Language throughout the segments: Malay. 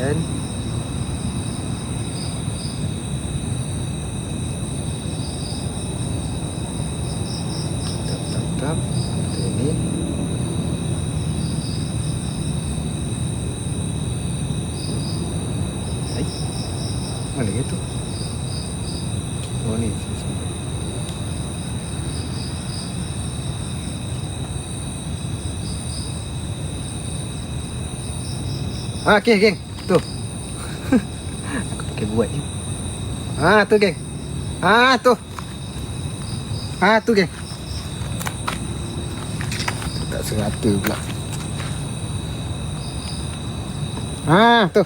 Dan Tap tap tap. Kita ini. Hai. Mana gitu Oh ni. Sini. Ah, geng. Buat je. Ah, tu, geng. Ah, tu. Ah, tu, geng. Tak serata pula. Ah, tu.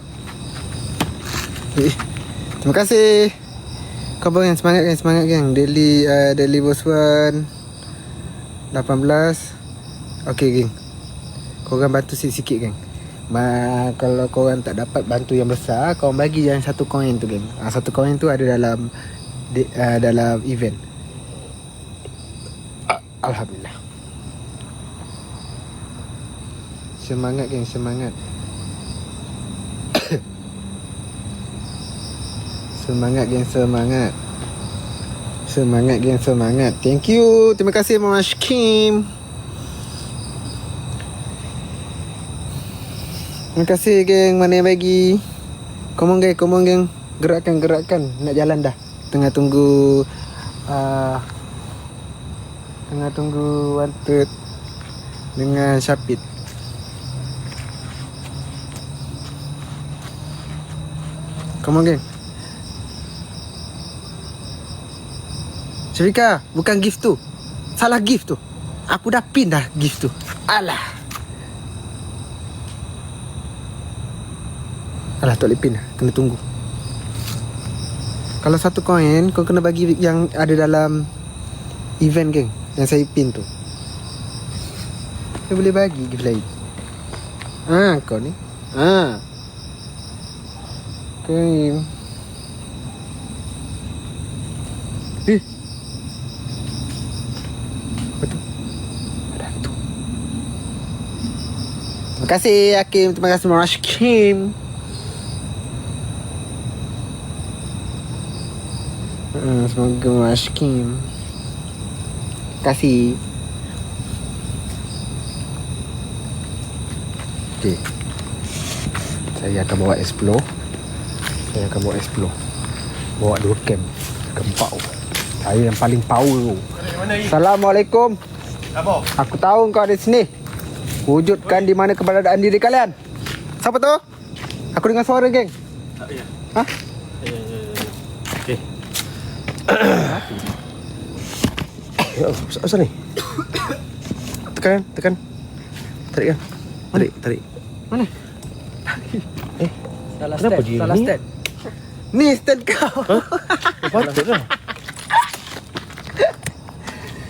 Eh, Terima kasih. Kau yang semangat geng, semangat geng. Daily uh, Daily Boss One 18. Okey, geng. Korang bantu sikit-sikit, geng. Ma, kalau korang tak dapat bantu yang besar, korang bagi yang satu koin tu, geng. Ah, satu koin tu ada dalam di, uh, dalam event. Ah, Alhamdulillah. Semangat, geng, semangat. semangat, geng, semangat. Semangat, geng, semangat. Thank you. Terima kasih, Mama Shkim. Terima kasih geng. Mana yang bagi? Come on geng. Come on geng. Gerakkan gerakkan. Nak jalan dah. Tengah tunggu uh, Tengah tunggu Wanted Dengan Syapit Come on geng. Syafika Bukan gift tu. Salah gift tu. Aku dah pin dah gift tu. Alah Alah tak boleh pin Kena tunggu. Kalau satu koin Kau kena bagi yang ada dalam Event geng Yang saya pin tu. Saya boleh bagi gift lain. Ah kau ni. Ah Okay Eh. Terima kasih Hakim. Terima kasih Marash Kim Hmm, semoga Marash Kim Terima kasih Okay Saya akan bawa explore Saya akan bawa explore Bawa dua camp Gempau Saya yang paling power tu Assalamualaikum Apa? Aku tahu kau ada sini. Wujudkan di mana keberadaan diri kalian. Siapa tu? Aku dengar suara, geng. Tak ya. Hah? Eh. Ya, asal ni? Tekan, tekan. Tarik kan? Tarik, tarik. Mana? Eh, Salah Kenapa dia salah ni? step. Ni stand kau. patutlah.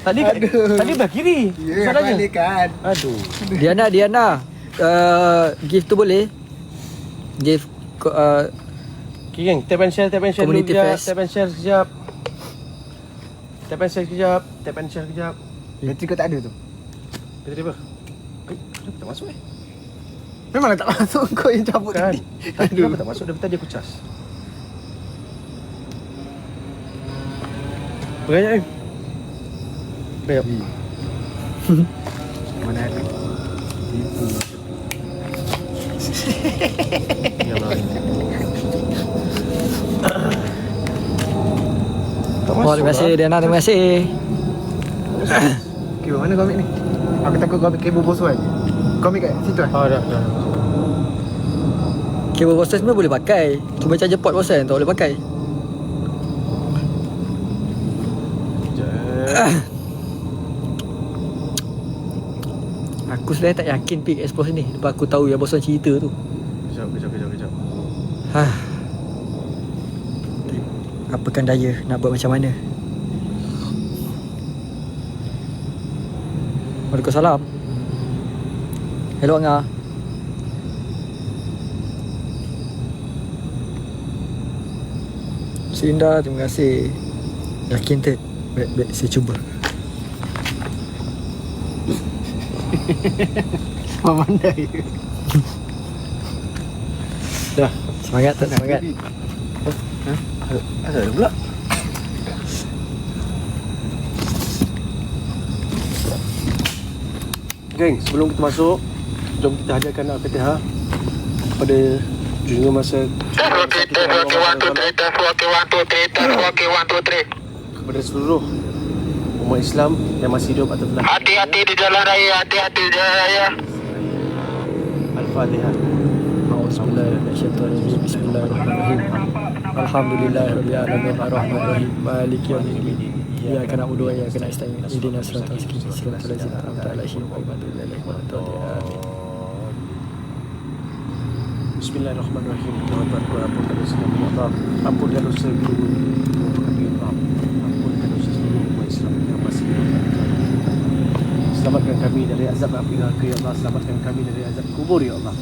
Tadi Aduh. tadi belah kiri. Ya, Salahnya. balik kan. Aduh. Diana, Diana. Uh, gift tu boleh? Gift uh, Okay, geng. Tap and share, tap and share dulu sekejap. Tap and share sekejap. Tap and share sekejap. Tap and share sekejap. Bateri kau tak ada tu. Dia apa? Eh, kenapa tak masuk eh? Memanglah tak masuk kau yang cabut Kan? tadi. Tadi kenapa tak masuk? Dari tadi aku cas. Bergayat eh. Bergayat. Mana ada? Tipu. Ya Allah. Tak masuk oh, terima kasih lah. Diana, terima kasih. Okay, mana kau ambil ni? Aku takut kau ambil kabel boswan je. Kau ambil kat situ kan? Ah, dah, dah. Kabel bosan sebenarnya boleh pakai. Cuma charger port bosan tak boleh pakai. Aku sebenarnya tak yakin pick explore ni. Lepas aku tahu yang bosan cerita tu. Kejap, kejap, kejap, kejap. Hah. Apakan daya nak buat macam mana? Waalaikumsalam. Hello Angah. Sinda, terima kasih. Yakin tak? Baik, baik, saya cuba. Memandai. Dah. Semangat tak semangat. Asal ada pula? Geng, sebelum kita masuk Jom kita hadirkan Al-Fatihah Kepada Junjungan masa. Kepada seluruh Umat Islam Yang masih hidup atau telah Hati-hati di jalan raya, hati-hati di jalan raya. Al-Fatihah Bismillahirrahmanirrahim. Bismillahirrahmanirrahim. Alhamdulillahirabbil alamin arrahmanirrahim maliki yaumiddin. Iyyaka na'budu wa iyyaka nasta'in. Ihdinas siratal mustaqim. Siratal ladzina an'amta 'alaihim ghairil maghdubi alaihim waladdallin. Amin. Bismillahirrahmanirrahim Tuhan Tuhan ya Allah Ampunkan dosa ya Allah Ampunkan dosa seluruh umat Islam yang masih. Selamatkan kami dari azab api neraka ya Allah Selamatkan kami dari azab kubur ya Allah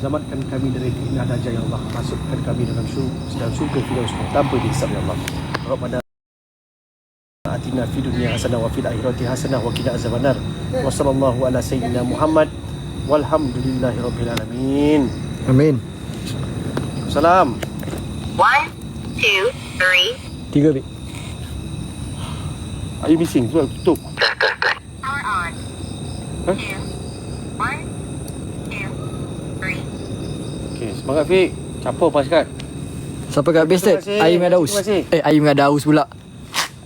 Selamatkan kami dari fitnah dajjal ya Allah Masukkan kami dalam syurga dalam syurga Firdaus tanpa dihisab ya Allah Rabbana atina fid dunya hasanah wa fil akhirati hasanah wa qina azabannar. Wa sallallahu ala sayyidina Muhammad walhamdulillahi rabbil alamin. Amin. Salam. One, two, three. Tiga bit. Are you missing? Tu tutup. Power on. Huh? Two. One, two, three. Semangat Fik. Capo pasukan. Siapa kat base Terima Ted? kasih. Aim dengan Daus. Eh, Aim dengan Daus pula.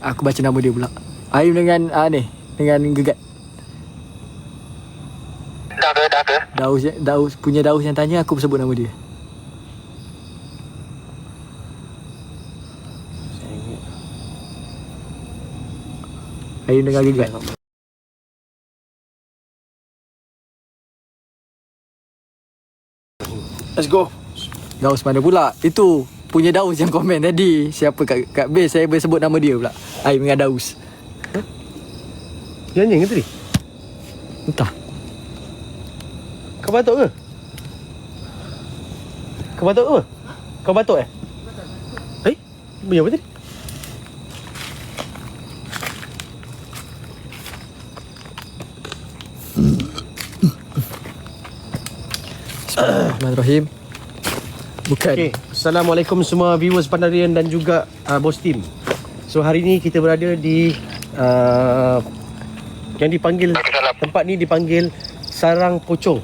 Aku baca nama dia pula. Aim dengan ah ni, dengan Gegat. Dah ke? Daus Daus punya Daus yang tanya aku sebut nama dia. Aim dengan Gegat. Let's go. Daus mana pula? Itu punya Daus yang komen tadi. Siapa kat, kat base saya boleh sebut nama dia pula. Aim dengan Daus. Yang ni ke tadi? Entah. Kau batuk ke? Kau batuk ke? Kau batuk eh? Eh? Bunyi apa tadi? Bismillahirrahmanirrahim. Bukan. Okay. Assalamualaikum semua viewers Pandarian dan juga uh, Bos Team. So hari ni kita berada di uh, yang dipanggil tempat ni dipanggil Sarang Pocong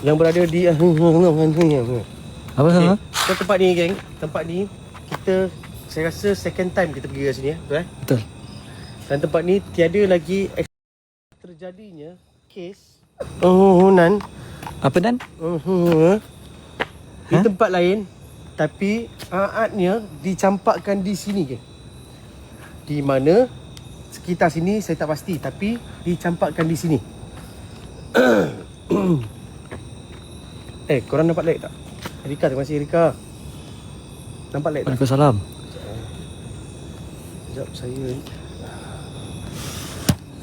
yang berada di Apa Okay. sama? So tempat ni geng, tempat ni kita saya rasa second time kita pergi ke sini ya, betul eh? Betul. Dan tempat ni tiada lagi terjadinya kes penghunaan Apa dan? uh, di Ha? tempat lain tapi aatnya dicampakkan di sini ke. Di mana sekitar sini saya tak pasti tapi dicampakkan di sini. eh, korang nampak light tak? Rika, terima kasih Rika. Nampak light tak? Waalaikumsalam. Sekejap saya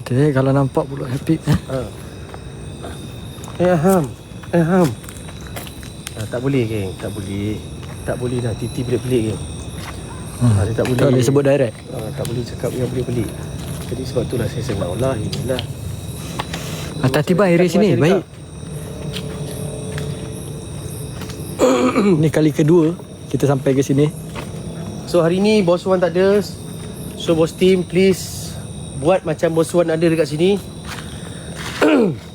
Tadi kalau nampak pula happy eh? ha. Eh Ham. Eh Ham. Ah, Tak boleh geng. Tak boleh. Tak boleh dah. Titi pelik-pelik geng. Hmm. Ah, dia tak boleh. Tak boleh sebut direct. ah, Tak boleh cakap yang pelik-pelik. Jadi sebab itulah saya senang Allah inilah. Atas tiba area sini. Baik. Ni kali kedua kita sampai ke sini. So hari ni Bos Wan tak ada. So Bos Team please Buat macam Bos Wan ada dekat sini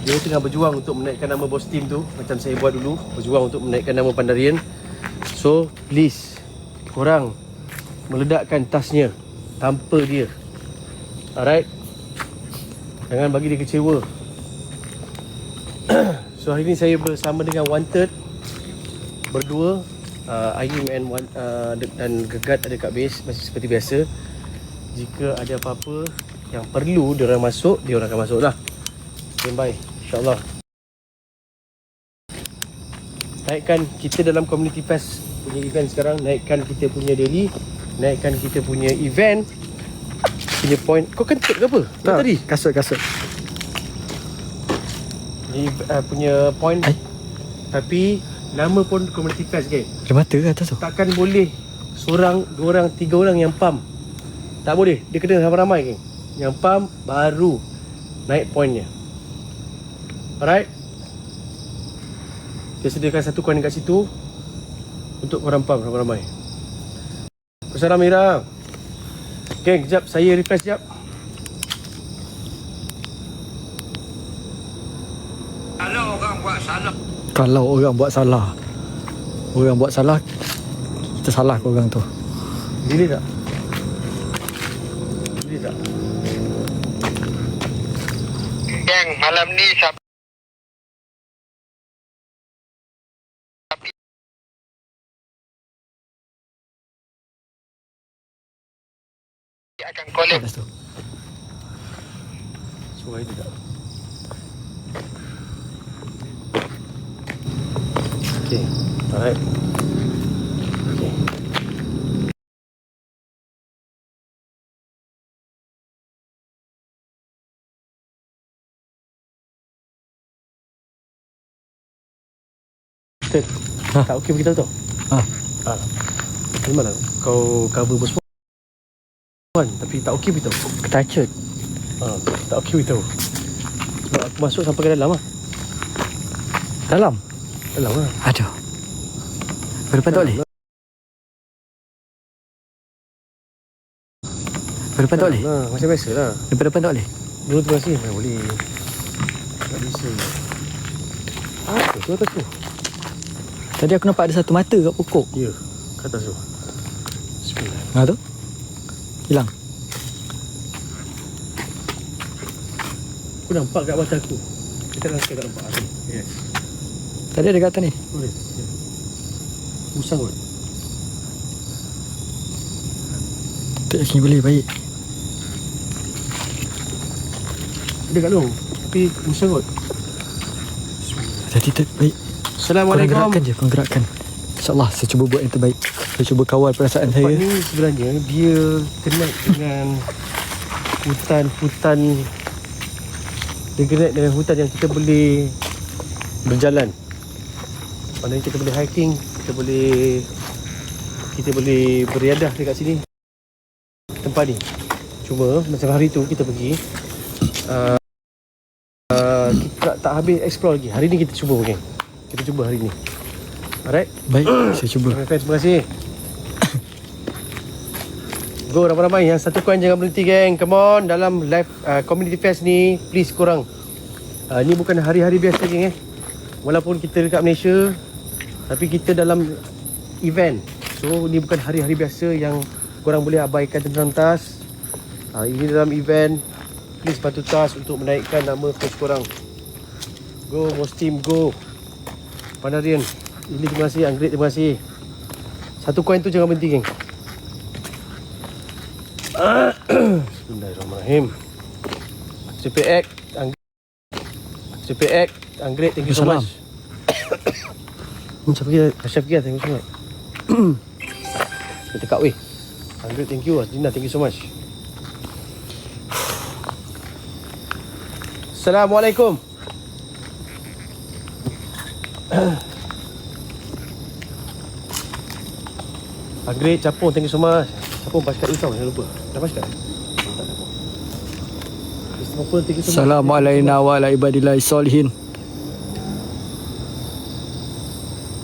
Dia tengah berjuang untuk menaikkan nama Bos Team tu Macam saya buat dulu Berjuang untuk menaikkan nama Pandarian. So please Korang Meledakkan tasnya Tanpa dia. Alright? Jangan bagi dia kecewa. So hari ni saya bersama dengan Wanted. Berdua uh, Ayim and, Wan- uh, dan Gegat ada kat base Masih seperti biasa. Jika ada apa-apa Yang perlu dia orang masuk Dia orang akan masuk lah bye InsyaAllah. Naikkan kita dalam Community Fest Punya event sekarang. Naikkan kita punya daily. Naikkan kita punya event. Punya point. Kau kentut ke apa? Tak. Tadi? Kasut kasut. Ni uh, punya point. Ai. Tapi Nama pun Community Fest geng Ada mata ke atas tu? Takkan boleh Seorang, dua orang, tiga orang yang pump. Tak boleh. Dia kena ramai-ramai geng Yang pump baru Naik pointnya Alright? Kita sediakan satu koin dekat situ Untuk korang pump ramai-ramai Assalamualaikum Mira Okay, kejap saya refresh kejap Kalau orang buat salah. Kalau orang buat salah. Orang buat salah Kita salah ke orang tu? Boleh tak? Boleh tak? Yang malam ni siapa collect Lepas tu Suara itu tak? Okay, alright Okay Ha? tak okey beritahu tau Ha. Ah. Memanglah kau cover bos puan tapi tak okey beritahu. Ketachut Ha, tak okey beritahu. Sebab aku masuk sampai ke dalam lah Dalam? Dalam lah Aduh. Berdepan tak boleh Berdepan tak boleh Ha, macam biasa lah. Berdepan tak boleh Dulu terima kasih. Tak boleh. Tak bisa. Apa tu atas tu? Tadi aku nampak ada satu mata kat pokok. Ya Kat atas tu. Bismillah. Ha tu Hilang. Aku nampak kat mata aku. Kita kan tak nampak aku. Yes. Tadi ada kat atas ni? Boleh ya. Usang kot. Tak yakin boleh baik. Ada kat lu Tapi usang kot. Tadi tak baik. Assalamualaikum. Gerakkan je Korang gerakkan. InsyaAllah saya cuba buat yang terbaik Saya cuba kawal perasaan Tempat saya ni sebenarnya dia connect dengan hutan-hutan dia connect dengan hutan yang kita boleh berjalan. Maknanya kita boleh hiking, kita boleh kita boleh beriadah dekat sini. Tempat ni. Cuma macam hari tu kita pergi uh, uh, kita tak, tak habis explore lagi. Hari ni kita cuba geng. Kita cuba hari ni. Alright. Baik Saya cuba Okay, terima kasih. Go ramai-ramai. Yang satu coin jangan berhenti geng. Come on. Dalam live uh, community fest ni Please korang. Uh, Ni bukan hari-hari biasa geng eh. Walaupun kita dekat Malaysia Tapi kita dalam event. So ni bukan hari-hari biasa Yang korang boleh abaikan tentang tas. Uh, Ini dalam event. Please bantu tas untuk menaikkan nama coach korang. Go Most Team go. Panarian Ili terima kasih. Anggrit terima kasih. Satu koin tu jangan berhenti geng Bismillahirrahmanirrahim. CPX CPX Anggrit thank you so much. Macam pergi Asyaf pergi thank you so much. Kita kat weh Anggrit thank you Dina thank you so much. Assalamualaikum. Agri capung thank you so much. Capung pas kat tau jangan lupa. Dah pas kat? Tak dah. Christopher thank you so much. Assalamualaikum wa ala ibadillah solihin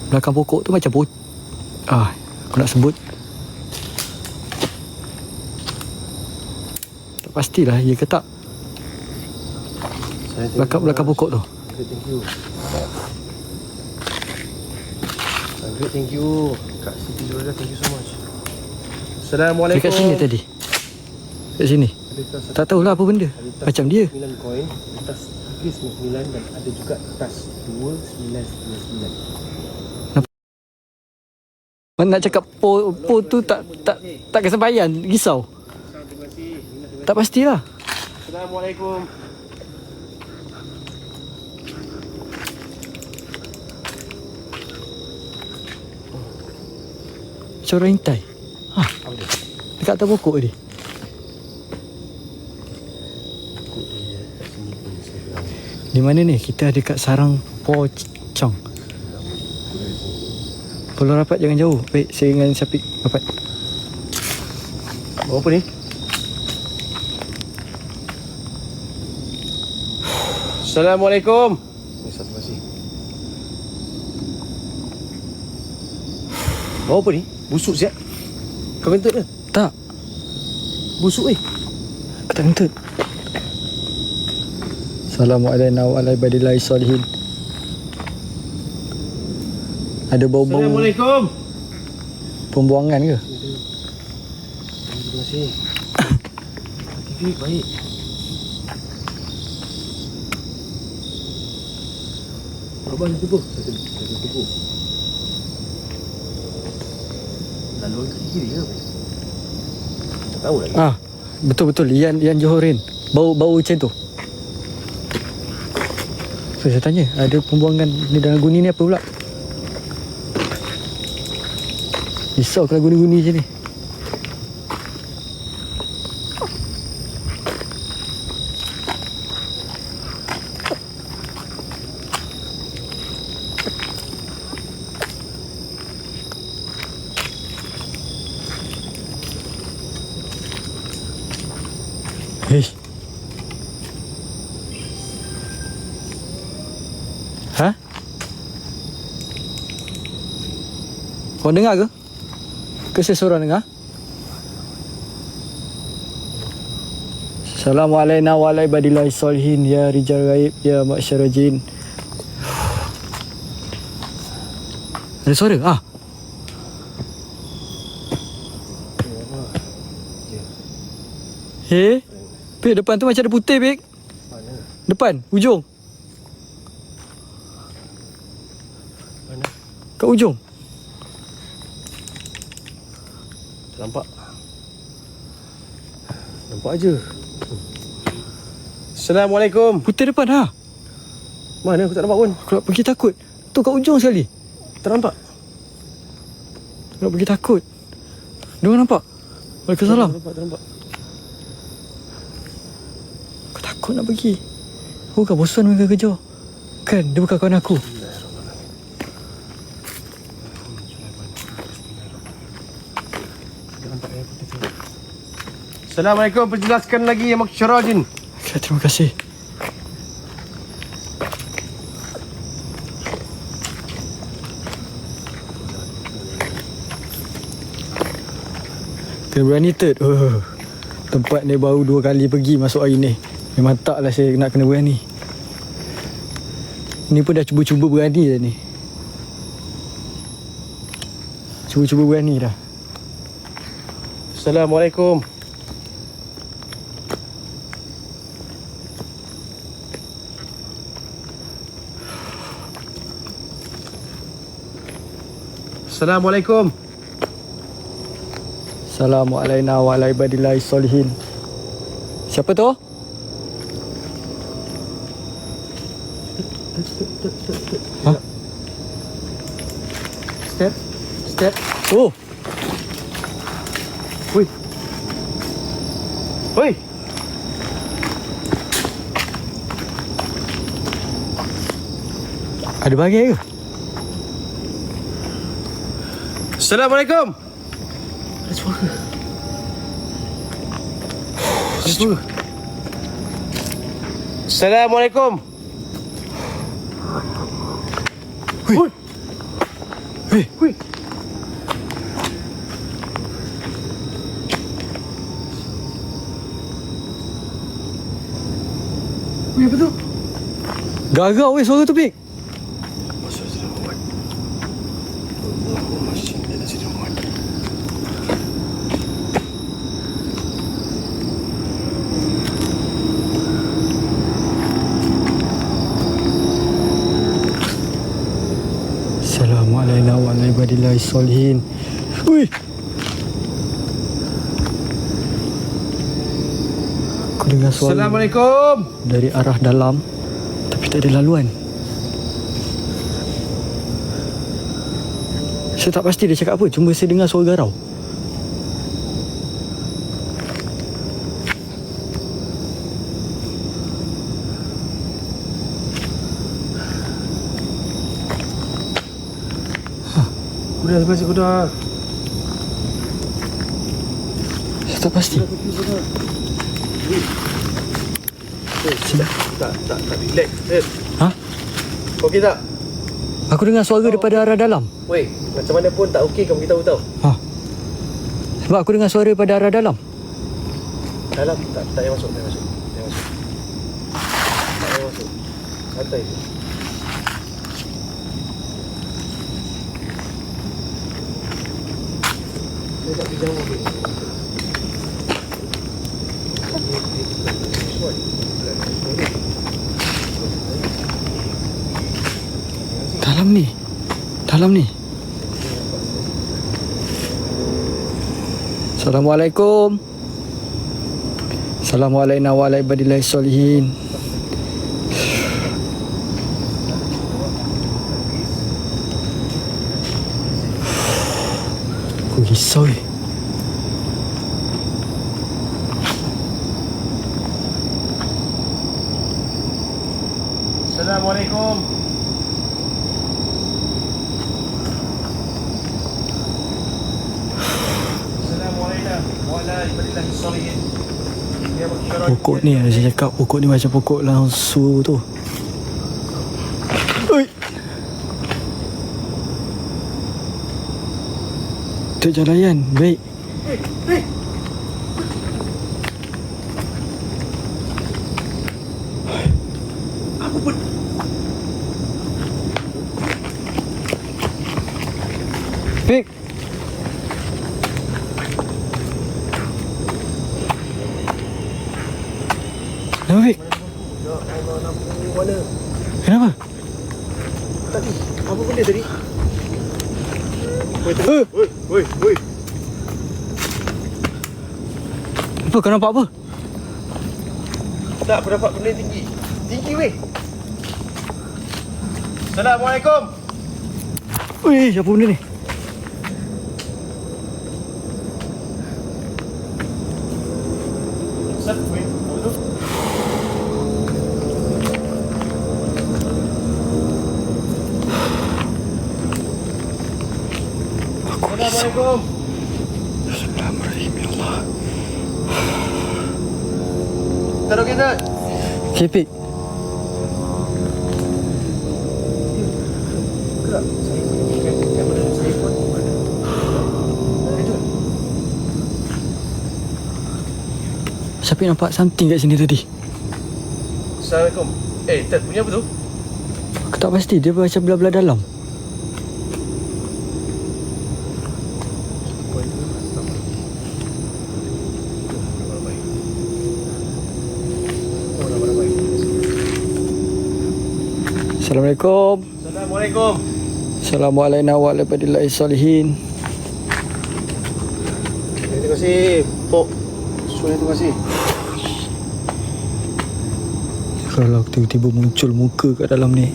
Belakang pokok tu macam pokok Ah, aku nak sebut Tak pastilah ya ke tak Belakang belakang much. pokok tu thank you. Thank you. Kak Siti Zura thank you so much. Assalamualaikum. Dekat sini tadi. Dekat sini. Tak tahulah apa benda. Macam dia. 9 koin, ada tas Agri 99 dan ada juga tas 2999. Mana nak cakap po, po tu tak tak tak kesampaian. Risau. Tak pastilah. Assalamualaikum. Macam orang intai ha, Apa dia? Dekat atas pokok tadi. Di mana ni? Kita ada kat sarang pocong Kalau rapat jangan jauh Baik saya dengan Syafiq rapat Bawa apa ni? Assalamualaikum. Kau apa ni? Busuk siap. Kau kentut ke? Tak Busuk eh. Aku tak kentut Assalamualaikum warahmatullahi wabarakatuh Ada bau-bau Assalamualaikum. pembuangan ke? Terima kasih. TV baik. Abang itu pun. Satu tubuh. Kiri ke? Tak tahu lagi. Ah, betul-betul Ian Ian Johorin. Bau-bau macam tu. So, saya tanya, ada pembuangan ni dalam guni ni apa pula? Risau kalau guni-guni je ni. Hei. Ha? Kau dengar ke? Ke saya seorang dengar? Assalamualaikum warahmatullahi wabarakatuh Ya Rijal Gaib Ya Masyara Jin Ada suara? Ah. Hei Pik depan tu macam ada putih Pik? Depan Ujung? Kat ujung Tak nampak. Nampak aje. Assalamualaikum. Putih depan ha Mana aku tak nampak pun. Aku nak pergi takut Tu kat ujung sekali Tak nampak. Aku nak pergi takut Dia nampak Waalaikumsalam Tak nampak, tak nampak. Aku takut nak pergi Aku bukan bosan mereka kerja Kan dia bukan kawan aku Tak nampak yang putih tu. Assalamualaikum. Perjelaskan lagi yang masyarakat jin. okay, Terima kasih Kena berani third oh, Tempat ni baru dua kali pergi masuk hari ni Memang tak lah saya nak kena berani Ni pun dah cuba-cuba berani dah ni Cuba-cuba berani dah Assalamualaikum. Assalamualaikum. Assalamualaikum warahmatullahi wabarakatuh Siapa tu? Step. Step. Oh Oi. Oi. Ada bahagia ke? Assalamualaikum. Ada suara. Ada suara. Assalamualaikum. Oi. Hei Oi. Oi, apa tu? Gagau weh suara tu Pik Assalamualaikum wabarakatuh Ui Aku dengar suara Assalamualaikum. dari arah dalam tapi tak ada laluan. Saya tak pasti dia cakap apa, cuma saya dengar suara garau. Kuda sini kuda. Saya tak pasti. Sini. Tak, tak, tak relax. Eh. Ha? Okey tak? Aku dengar suara daripada arah dalam. Weh, macam mana pun tak okey kau beritahu tau. Ha. Sebab aku dengar suara daripada arah dalam. Dalam tak tak payah masuk, tak payah masuk. Tak payah masuk. Tak payah masuk. Santai je. Dia tak pergi jauh ke? Dalam ni. Dalam ni. Assalamualaikum. Assalamualaikum warahmatullahi wabarakatuh. Risau eh. Assalamualaikum. Pokok ni saya cakap pokok ni macam pokok langsu tu. Tok Jalayan, baik. Pik. Kenapa Pik? Mana? Kenapa? Tadi. Apa benda tadi? Woi, Eh, woi, woi, woi. apa kau nampak apa? Tak aku dapat benda tinggi. Tinggi weh. Assalamualaikum. Wih, apa benda ni? Sat, weh. Apa tu? Aku risau. Assalamualaikum. Bismillahirrahmanirrahim, ya Allah. Tak okey tak? Okay, Pik. Gerak. Saya punya kamera saya pun mana? Kejut. Siapa yang nampak something kat sini tadi? Assalamualaikum. Eh, Ted punya apa tu? Aku tak pasti, dia macam belah-belah dalam. Assalamualaikum. Assalamualaikum. Assalamualaikum warahmatullahi wabarakatuh. Terima kasih, Pok. Terima kasih. Kalau tiba-tiba muncul muka kat dalam ni,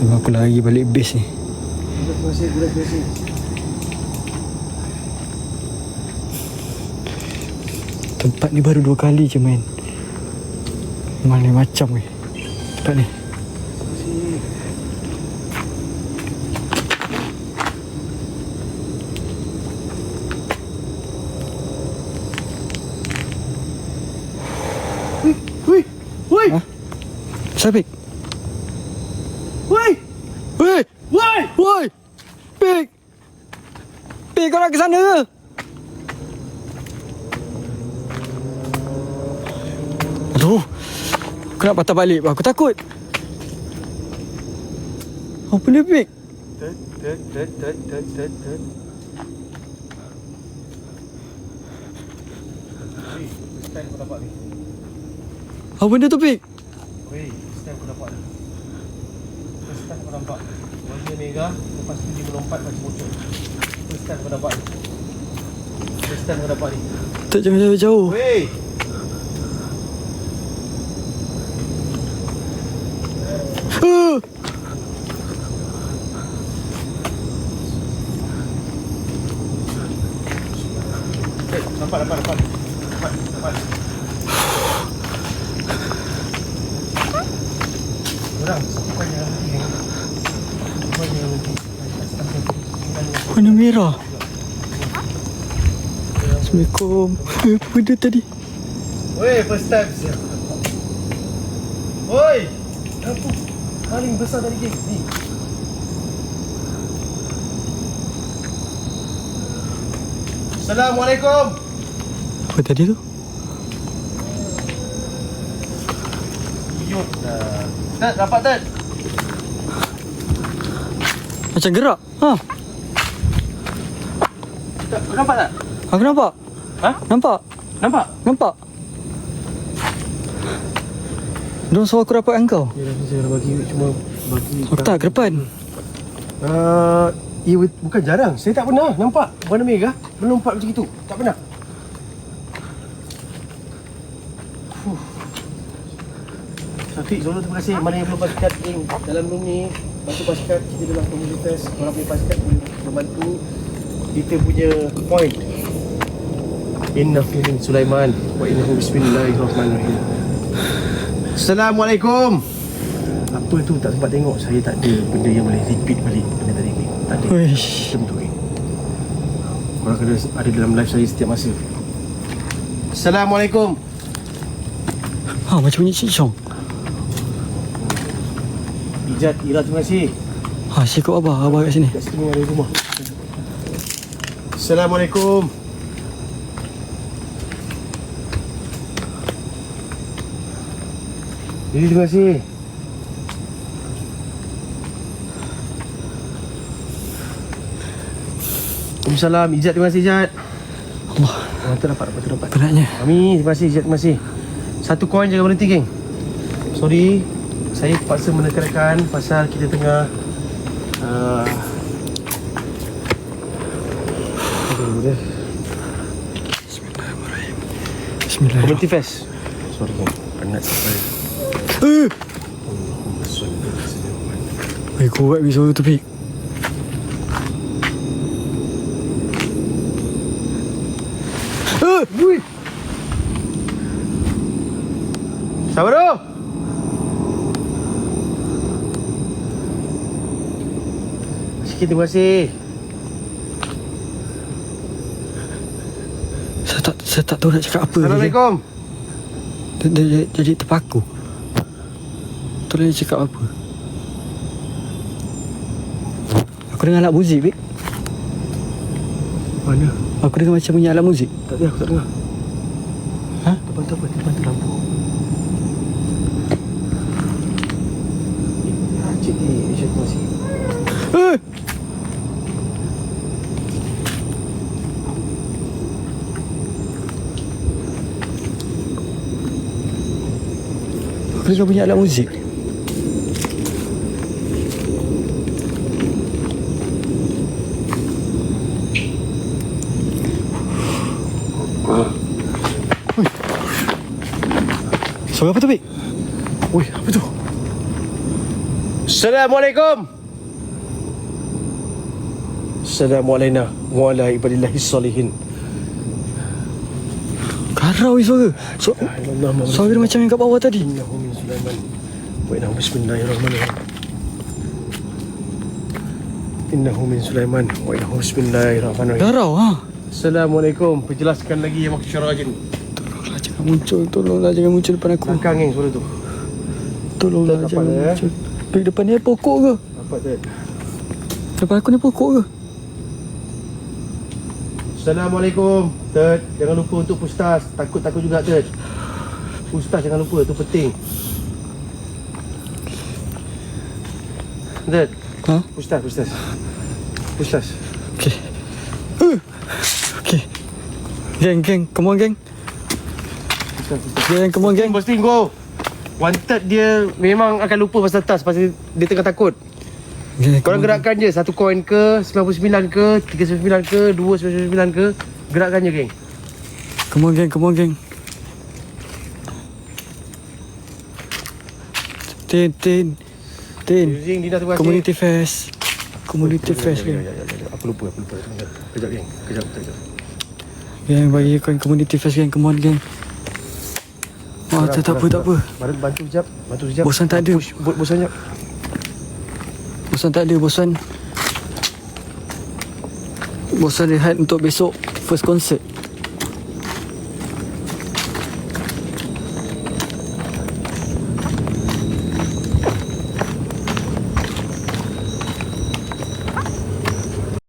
memang aku lari balik base ni. Terima kasih, terima kasih. Tempat ni baru dua kali je main. Lain macam weh. Tempat ni. Woi, woi, Ha? Siapa? Pik? woi, Weh! woi. Woi! Pik! Pik kau nak ke sana ke? Aduh! Aku nak patah balik Aku takut Apa dia Pik? Wei, ni. Apa benda tu Pik? Wei, aku dapat ni. First time aku nampak. Warna merah, lepas tu dia melompat macam bocor. First time aku ni. First time aku dapat ni. Tak jangan jauh-jauh Wei! Mira. Assalamualaikum. Assalamualaikum. Apa dia tadi? Weh, first time siap. Oi! Apa? Paling besar dari game ni. Assalamualaikum. Apa tadi tu? Yuk dah. Tad, dapat Tad. Macam gerak. Ha? Huh. Kau nampak tak? Aku nampak. Ha? Nampak. Nampak? Nampak. Diorang suruh aku rapat dengan kau. Ya, saya dah bagi cuma bagi. Aku tak ke depan. Uh, ya, bukan jarang. Saya tak pernah nampak warna merah melompat macam itu. Tak pernah. Fuh. Syafiq, Zoro terima kasih. Mana yang belum pasukan geng dalam room ni. Bantu pasukan kita dalam komunitas. Kalau punya pasukan boleh membantu kita punya point. Inna fihin Sulaiman wa innahu bismillahirrahmanirrahim. Assalamualaikum. Apa tu tak sempat tengok Saya tak ada benda yang boleh repeat balik Benda tadi ni Tak ada Uish. Macam tu kan Korang kena ada dalam live saya setiap masa Assalamualaikum Ha, macam bunyi cicong. Ijat Ira terima kasih Ha, ikut abah. Abah kat sini. Kat sini ada rumah Assalamualaikum. Jadi terima kasih. Waalaikumsalam. Ijat terima kasih Ijat. Allah. Oh, tu dapat, dapat, tu dapat. Penatnya. Ami, terima kasih, Ijat, terima kasih. Satu koin jangan berhenti, geng. Sorry. Saya terpaksa menekankan Pasal kita tengah uh, Aduh, dah. Bismillah. Community Fest Sorry, Penat sampai Eh. Eh, kuat tepi. Eh, wui. Sabar tu. Sikit terima kasih. Saya tak saya tak tahu nak cakap apa. Assalamualaikum. Dia, dia, dia, jadi terpaku. Boleh cakap apa. Aku dengar alat muzik, Bik. Mana? Aku dengar macam bunyi alat muzik. Tak ada, aku tak dengar. Ha? Depan tu apa? Depan tu lampu. Eh, Cik ni, terima kasih. Eh! Aku dengar bunyi alat muzik. Ui. Suara apa tu, Bik? Oi, apa tu? Assalamualaikum. Assalamualaikum wa ala ibadillahi salihin. Karau ni suara. So, Allah suara dia macam yang kat bawah tadi. Innahu min Sulaiman. Wa innahu bismillahirrahmanirrahim. Innahu min Sulaiman wa innahu bismillahirrahmanirrahim. Darau, ha? Assalamualaikum. Perjelaskan lagi yang maksud rajin. Tolonglah jangan muncul. Tolonglah jangan muncul depan aku. Belakang yang suara tu. Tolonglah Tak jangan dapat, eh? muncul. Bik depan ni pokok ke? Apa tu? Depan aku ni pokok ke? Assalamualaikum. Ted, jangan lupa untuk pustas. Takut-takut juga Ted. Pustas jangan lupa, tu penting. Ted, Ha? pustas, pustas. Pustas. Okay. Uh. Okay. Geng, geng. Come on, geng. Pustas. Geng, come on, geng. Posting go. Wanted dia memang akan lupa pasal tas pasal dia tengah takut. Geng, Korang gerakkan je satu koin ke 99 ke 39 ke 299 ke gerakkan je geng. geng. Come on, geng. Come on, geng. Tin, tin. Tin. Using Dina terima kasih. Community Fest. Community Fest, Ya, ya, ya. Aku lupa, aku lupa. Kejap, geng. Kejap, kejap. Geng, bagi koin Community Fest, geng. Come on, geng. Oh, tak, tak apa, tak apa. Bantu, bantu sekejap. Bantu sekejap. Bosan tak ada. Push, bo- bosan sekejap. Bosan tak ada, bosan. Bosan rehat untuk besok first concert.